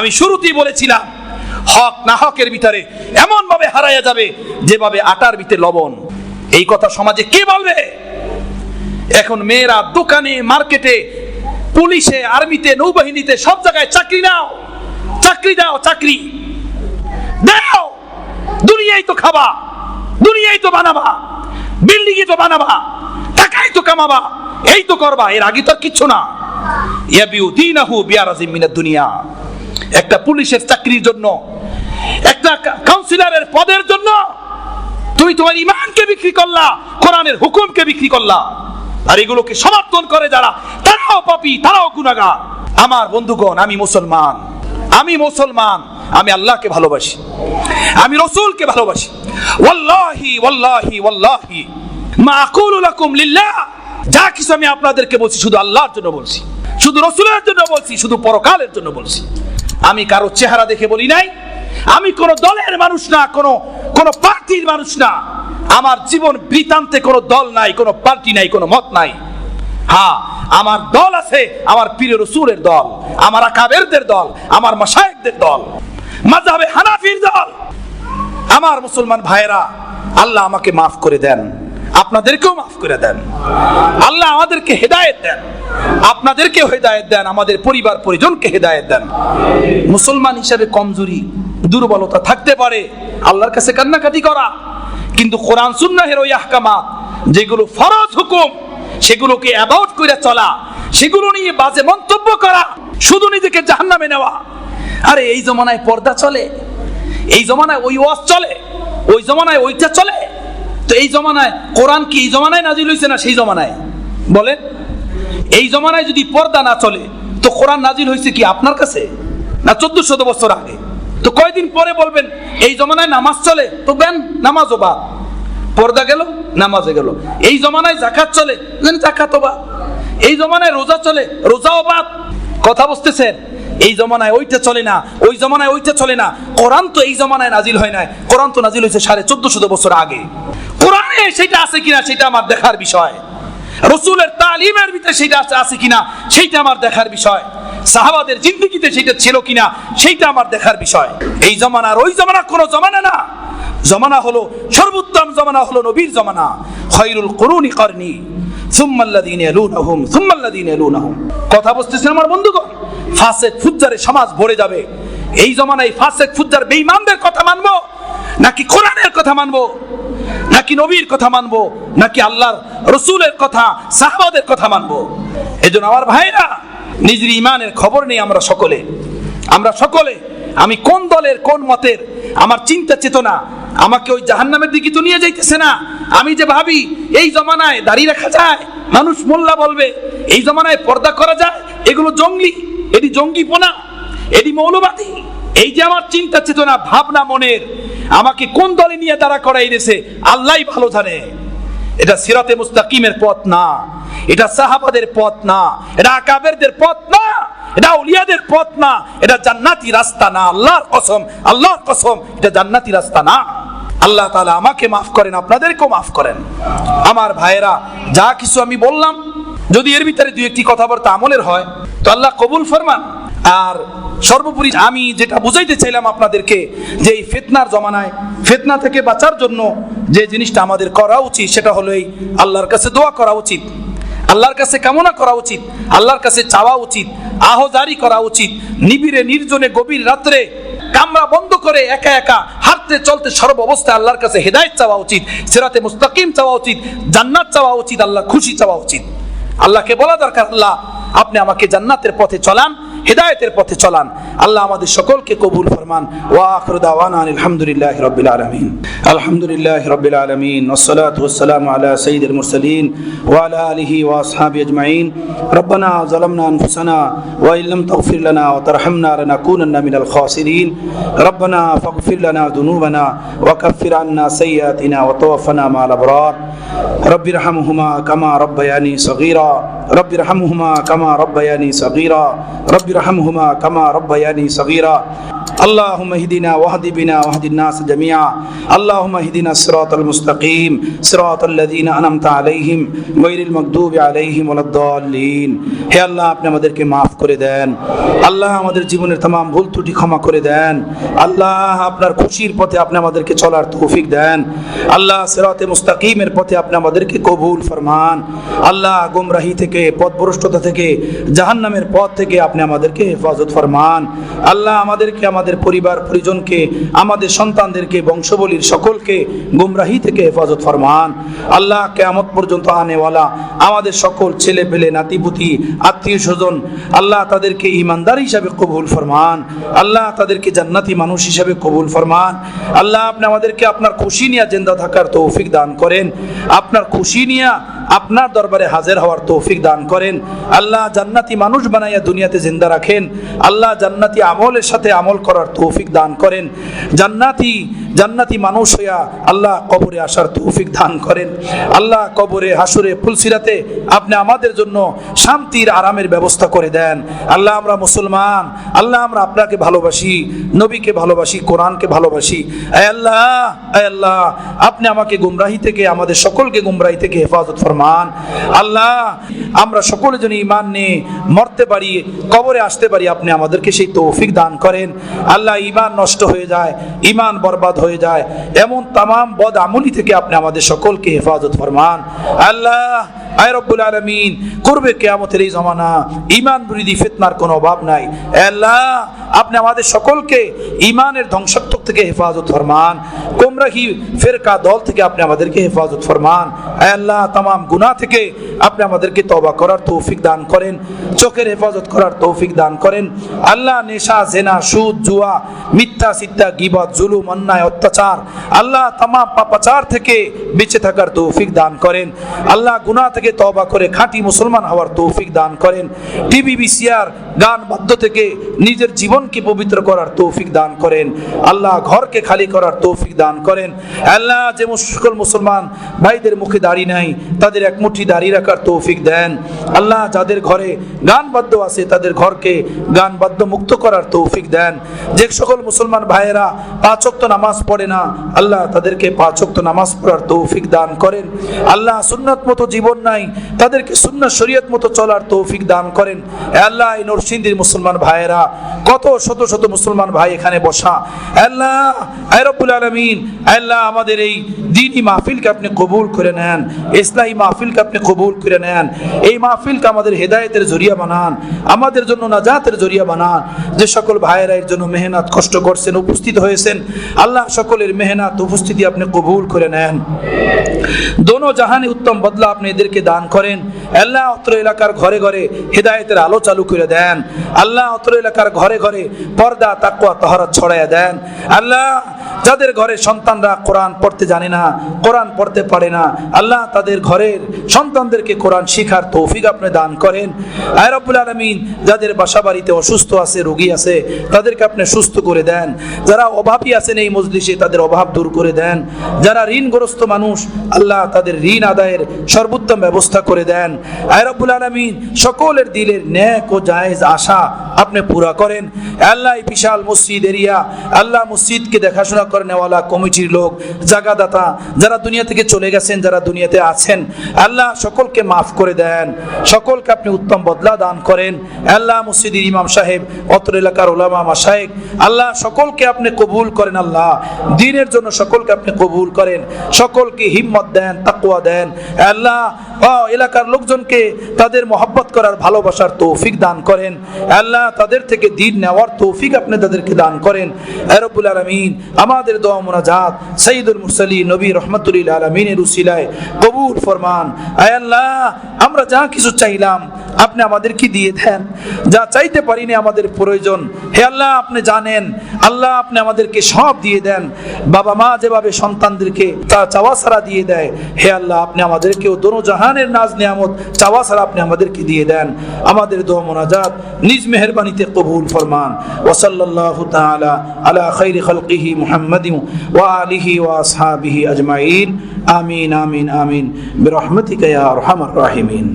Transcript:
আমি শুরুতেই বলেছিলাম, হক না হকের ভিতরে এমন ভাবে হারাইয়া যাবে যেভাবে আটার ভিতরে লবণ। এই কথা সমাজে কে বলবে? এখন মেয়েরা দোকানে, মার্কেটে, পুলিশে, আর্মিতে, নৌবাহিনীতে সব জায়গায় চাকরি নাও। চাকরি দাও চাকরি। দাও। দুনিয়াই তো খাবা দুনিয়াই তো বানাবা বিল্ডিং তো বানাবা টাকাই তো কামাবা, এই তো করবা, এর আগে তো কিচ্ছু না। ইয়াবিউ দিনাহু বিয়ারাজিম মিনাদ দুনিয়া। একটা পুলিশের চাকরির জন্য, একটা কাউন্সিলরের পদের জন্য তুমি তোমার ইমানকে বিক্রি করলা, কোরআনের হুকুমকে বিক্রি করলা, আর এগুলোকে সমর্থন করে যারা, তারাও পাপি, তারাও গুনাহগার। আমার বন্ধুগণ, আমি মুসলমান আমি মুসলমান, আমি আল্লাহকে ভালোবাসি, আমি রসুলকে ভালোবাসি। ওয়াল্লাহি ওয়াল্লাহি ওয়াল্লাহি। মা আকুলু লাকুম লিল্লাহ। যা কিছু আমি আপনাদেরকে বলছি, শুধু আল্লাহর জন্য বলছি, শুধু রসুলের জন্য বলছি, শুধু পরকালের জন্য বলছি। আমি কারও চেহারা দেখে বলি নাই। আমি কোন দলের মানুষ না, কোন কোন পার্টির মানুষ না। আমার জীবন বৃতান্তে কোনো দল নাই, কোনো পার্টি নাই, কোনো মত নাই। হ্যাঁ আমার দল আছে, আমার প্রিয় রসুলের দল, আমার আকাবেরদের দল, আমার মাসায়েকদের দল, মাযহাবে হানাফির দল। আমার মুসলমান ভাইয়েরা, আল্লাহ আমাকে মাফ করে দেন। আপনাদেরকেও মাফ করে দেন। আল্লাহ আমাদেরকে হেদায়েত দেন। আপনাদেরকেও হেদায়ত দেন, আমাদের পরিবার পরিজনকে হেদায়েত দেন। মুসলমান হিসেবে কমজোরি, দুর্বলতা থাকতে পারে, আল্লাহর কাছে কান্নাকাটি করা। কিন্তু কোরআন, সুন্নাহের ওই আহকামাত, যেগুলো ফরজ হুকুম, সেগুলোকে অ্যাবাউট করে চলা, সেগুলো নিয়ে বাজে মন্তব্য করা, শুধু নিজেকে জাহান্নামে নেওয়া। আরে, এই জমানায় পর্দা চলে, এই জমানায় ওই ওয়াজ চলে, ওই জমানায় ওইটা চলে তো এই জমানায় কোরআন কি? এই জমানায় নাজিল হয়েছে না সেই জমানায়? বলেন। এই জমানায় যদি পর্দা না চলে, তো কোরআন নাজিল হয়েছে কি আপনার কাছে? না চোদ্দ শত বছর আগে? তো কয়দিন পরে বলবেন, এই জমানায় নামাজ চলে? তো বেন নামাজও বা। পর্দা গেল, নামাজে গেল। এই জমানায় জাকাত চলে? জাকাতও বা। এই জমানায় রোজা চলে? রোজাও বাদ। কথা বুঝতেছেন? এই জমানায় ওইটা চলে না, ওই জমানায় ওইটা চলে না। কোরআন তো এই জমানায় নাজিল হয় না কোরআন তো নাজিল হয়েছে সাড়ে চোদ্দ শত বছর আগে। কোরআনে সেটা আছে কিনা, সেটা আমার দেখার বিষয়। রসুলের তালিমের ভিতরে সেটা আছে কিনা সেইটা আমার দেখার বিষয়। সাহাবাদের জিন্দগিতে সেটা ছিল কিনা সেইটা আমার দেখার বিষয়। এই জমানার ওই জমানা কোনো জমানা না। জমানা হলো, সর্বোত্তম জমানা হলো নবীর জমানা। খৈরুল করুনি করনি কথা বুঝতেছেন আমার বন্ধুগণ? ফাসেক ফুজ্জারে সমাজ ভরে যাবে। এই জমানায় ফাসেক ফুজ্জার বেঈমানদের কথা মানবো, নাকি কোরআনের কথা মানবো? নাকি নবীর কথা মানবো? নাকি আল্লাহর রসুলের কথা, সাহাবাদের কথা মানবো? এজন্য আমার ভাইরা, নিজের ইমানের খবর নেই আমরা সকলে। আমরা সকলে, আমি কোন দলের, কোন মতের? আমার চিন্তা চেতনা আমাকে ওই জাহান্নামের দিকে তো নিয়ে যাইতেছে না। আমি যে ভাবি, এই জমানায় দাঁড়িয়ে রাখা যায়, মানুষ মোল্লা বলবে, এই জমানায় পর্দা করা যায়, এগুলো জঙ্গলি, এটি জঙ্গিপনা, এটি মৌলবাদী। এই যে আমার চিন্তা চেতনা, ভাবনা, মনের, আমাকে কোন দলে নিয়ে দাঁড়া করাই দিয়েছে, আল্লাহ ভালো জানে। এটা সিরাতে মুস্তাকিমের পথ না, এটা সাহাবাদের পথ না, এটা আকাবেরদের পথ না, এটা উলিয়াদের পথ না, এটা জান্নাতি রাস্তা না, আল্লাহর কসম আল্লাহর কসম, এটা জান্নাতি রাস্তা না। আল্লাহ তাআলা আমাকে মাফ করেন, আপনাদেরকেও মাফ করেন। আমার ভাইয়েরা, যা কিছু আমি বললাম, যদি এর ভিতরে দুই একটি কথাবার্তা আমলের হয়, তো আল্লাহ কবুল ফরমান। আর সর্বোপরি আমি যেটা বুঝাইতে চাইলাম আপনাদেরকে, যে এই ফেতনার জমানায়, ফেতনা থেকে বাঁচার জন্য যে জিনিসটা আমাদের করা উচিত, সেটা হলো এই আল্লাহর কাছে দোয়া করা উচিত, আল্লাহর কাছে কামনা করা উচিত, আল্লাহর কাছে চাওয়া উচিত, আহজারি করা উচিত, নিবিড়ে, নির্জনে, গভীর রাত্রে কামরা বন্ধ করে একা একা হাঁটতে, চলতে সর্ব অবস্থায় আল্লাহর কাছে হেদায়ত চাওয়া উচিত, সেরাতে মুস্তাকিম চাওয়া উচিত, জান্নাত চাওয়া উচিত, আল্লাহ খুশি চাওয়া উচিত। আল্লাহকে বলা দরকার, আল্লাহ, আপনি আমাকে জান্নাতের পথে চলান হেদায়েতের পথে চলান আল্লাহ আমাদের সকলকে কবুল ফরমান ওয়া আখিরু দাওয়ানা আলহামদুলিল্লাহি রাব্বিল আলামিন আলহামদুলিল্লাহি রাব্বিল আলামিন والصلاه والسلام على سيد المرسلين وعلى اله واصحابه اجمعين ربنا ظلمنا انفسنا وان لم تغفر لنا وترحمنا لنكونن من الخاسرين ربنا فاغفر لنا ذنوبنا وكفر عنا سيئاتنا وتوفنا مع الابرار رب ارحمهما كما ربياني صغيرا رب ارحمهما كما ربياني صغيرا رب رب ارحمهما كما ربياني صغيرا اللهم اهدنا واهد بنا واهد الناس جميعا اللهم اهدنا الصراط المستقيم صراط الذين انعمت عليهم غير المغضوب عليهم ولا الضالين হে আল্লাহ আপনি আমাদেরকে মাফ করে দেন আল্লাহ আমাদের জীবনের तमाम ভুল ত্রুটি ক্ষমা করে দেন আল্লাহ আপনার খুশির পথে আপনি আমাদেরকে চলার তৌফিক দেন আল্লাহ সিরাতে মুস্তাকিমের পথে আপনি আমাদেরকে কবুল ফরমান আল্লাহ গুমরাহি থেকে পথভ্রষ্টতা থেকে, জাহান্নামের পথ থেকে আপনি আমাদেরকে হেফাজত ফরমান। আল্লাহ আমাদেরকে, আমাদের পরিবার, পরিজনকে, আমাদের সন্তানদেরকে, বংশবলীর সকলকে গুমরাহি থেকে হেফাজত ফরমান। আল্লাহ কেয়ামত পর্যন্ত আনেওয়ালা আমাদের সকল ছেলে পেলে নাতিপুতি আত্মীয় স্বজন, আল্লাহ তাদেরকে ইমানদার হিসাবে কবুল ফরমান। আল্লাহ তাদেরকে জান্নাতি মানুষ হিসাবে কবুল ফরমান। আল্লাহ আপনি আমাদেরকে আপনার খুশি নিয়ে জেন্দা থাকার তৌফিক দান করেন। আপনার খুশি নিয়ে আপনার দরবারে হাজির হওয়ার তৌফিক দান করেন। আল্লাহ জান্নাতি মানুষ বানাইয়া দুনিয়াতে জিন্দা রাখেন। আল্লাহ জান্নাতি আমলের সাথে আমল করার তৌফিক দান করেন। জান্নাতি জান্নাতি মানুষ হইয়া আল্লাহ কবরে আসার তৌফিক দান করেন। আল্লাহ কবরে, হাসুরে, ফুলসিরাতে আপনি আমাদের জন্য শান্তির আরামের ব্যবস্থা করে দেন। আল্লাহ আমরা মুসলমান, আল্লাহ আমরা আপনাকে ভালোবাসি, নবীকে ভালোবাসি, কোরআনকে ভালোবাসি। আল্লাহ আল্লাহ, আপনি আমাকে গুমরাহি থেকে, আমাদের সকলকে গুমরাহি থেকে হেফাজত ফরমান। আল্লাহ আমরা সকলে যেন ইমান নিয়ে মরতে পারি, কবরে আসতে পারি, আপনি আমাদেরকে সেই তৌফিক দান করেন। আল্লাহ ইমান নষ্ট হয়ে যায় ইমান বরবাদ হয়ে যায়, এমন তামাম বদ আমলি থেকে আপনি আমাদের সকলকে হেফাজত ফরমান। আল্লাহ, আয় রব্বুল আলমিন, করবে কেয়ামতের এই জমানা ইমান বৃদ্ধি ফেতনার কোনো অভাব নাই। আল্লাহ, আপনি আমাদের সকলকে ইমানের ধ্বংসাত্মক থেকে হেফাজত ফরমান। কোমরাহি ফেরকা দল থেকে আপনি আমাদেরকে হেফাজত ফরমান? আল্লাহ, তামাম গুনাহ থেকে আপনি আমাদেরকে তবা করার তৌফিক দান করেন, চোখের হেফাজত করার তৌফিক দান করেন। আল্লাহ নেশা, জেনা, সুদ, জুয়া, মিথ্যা সিদ্ধা গিবত, জুলুম, অন্যায়, অত্যাচার, আল্লাহ তামাম পাপাচার থেকে বেঁচে থাকার তৌফিক দান করেন। আল্লাহ গুনাহ থেকে তবা করে খাঁটি মুসলমান হওয়ার তৌফিক দান করেন। টিভি বিসিআর গান বাদ্য থেকে নিজের জীবনকে পবিত্র করার তৌফিক দান করেন। আল্লাহ ঘরকে খালি করার তৌফিক দান করেন। আল্লাহ যে সকল মুসলমান ভাইদের মুখে দাড়ি নাই, তাদের এক মুঠি দাঁড়িয়ে রাখার তৌফিক দেন। আল্লাহ যাদের ঘরে গান বাদ্য আছে, তাদের ঘরকে গান বাদ্য মুক্ত করার তৌফিক দেন। যে সকল মুসলমান ভাইয়েরা পাঁচক্ত নামাজ পড়ে না, আল্লাহ তাদেরকে পাঁচক্ত নামাজ পড়ার তৌফিক দান করেন। আল্লাহ সুন্নত মতো জীবন নাই, তাদেরকে সুন্নত শরীয়ত মতো চলার তৌফিক দান করেন। আল্লাহ এই নরসিংদীর মুসলমান ভাইয়েরা, কত শত শত মুসলমান ভাই এখানে বসা। আল্লাহ আমাদের এই দিনই মাহফিলকে আপনি কবুল করে নেন মাহফিলকে আপনি কবুল করে নেন, এই মাহফিলকে আমাদের হেদায়েতের জরিয়া বানান, আমাদের জন্য নাজাতের জরিয়া বানান। যে সকল ভাইয়েরা এর জন্য মেহনত, কষ্ট করছেন, উপস্থিত হয়েছেন, আল্লাহ সকলের মেহনত, উপস্থিতি আপনি কবুল করে নেন। দোনো জাহানে উত্তম বদলা আপনি এদেরকে দান করেন। আল্লাহ অত্র এলাকার ঘরে ঘরে হেদায়েতের আলো চালু করে দেন। আল্লাহ অত্র এলাকার ঘরে ঘরে পর্দা তাকুয়া তহরা ছড়াইয়া দেন। আল্লাহ, যাদের ঘরে সন্তানরা কোরআন পড়তে জানে না, কোরআন পড়তে পারে না, আল্লাহ তাদের ঘরের সন্তানদেরকে কোরআন শিখার তৌফিক আপনি দান করেন। আয় রব্বুল আলমিন, যাদের বাসা বাড়িতে অসুস্থ আছে, রোগী আছে, তাদেরকে আপনি সুস্থ করে দেন। যারা অভাবী আছেন এই মজলিসে, তাদের অভাব দূর করে দেন। যারা ঋণগ্রস্ত মানুষ, আল্লাহ তাদের ঋণ আদায়ের সর্বোত্তম ব্যবস্থা করে দেন। আয় রব্বুল আলমিন, সকলের দিলের ন্যাক ও জায়েজ আশা আপনি পুরা করেন। আল্লাহ বিশাল মসজিদ এরিয়া, আল্লাহ মসজিদকে দেখাশোনা করে নেওয়ালা কমিটির লোক, জাগাদাতা, যারা দুনিয়া থেকে চলে গেছেন, যারা দুনিয়াতে আছেন, আল্লাহ সকলকে মাফ করে দেন, সকলকে আপনি উত্তম বদলা দান করেন। আল্লাহ মসজিদের ইমাম সাহেব, অত্র এলাকার ওলামা মাসাহেব আল্লাহ সকলকে আপনি কবুল করেন, আল্লাহ দিনের জন্য সকলকে আপনি কবুল করেন, সকলকে হিম্মত দেন তাকুয়া দেন। আল্লাহ এলাকার লোকজনকে তাদের মহব্বত করার ভালোবাসার তৌফিক দান করেন। আল্লাহ তাদের থেকে দিন নেওয়ার তৌফিক আপনি তাদেরকে দান করেন। আরবুল আলমিন। আমাদের দোয়া মোনাজাত সঈদুল মুরসালি নবী রহমতুল্লিল আলমিনের উসিলায় কবুল ফরমান। আয় আল্লাহ আমরা যা কিছু চাইলাম, আপনি আমাদেরকে দিয়ে দেন। যা চাইতে পারিনি আমাদের প্রয়োজন। হে আল্লাহ, আপনি জানেন, আল্লাহ আপনি আমাদেরকে সব দিয়ে দেন। বাবা মা যেভাবে সন্তানদেরকে তা চাওয়া সারা দিয়ে দেয়, হে আল্লাহ, আপনি আমাদেরকেও দোনো জাহানের নাজ নিয়ামত চাওয়া সারা আপনি আমাদেরকে দিয়ে দেন। আমাদের দোয়া মোনাজাত নিজ মেহরবানিতে কবুল ফরমান। ওসল্লাল্লাহু তাআলা আলা খাইরি খালকিহি মুহাম্মাদিন ওয়া আলিহি ওয়া আসহাবিহি আজমাইন। আমিন আমিন আমিন। বিরহমাতিকা ইয়া আরহামার রাহিমিন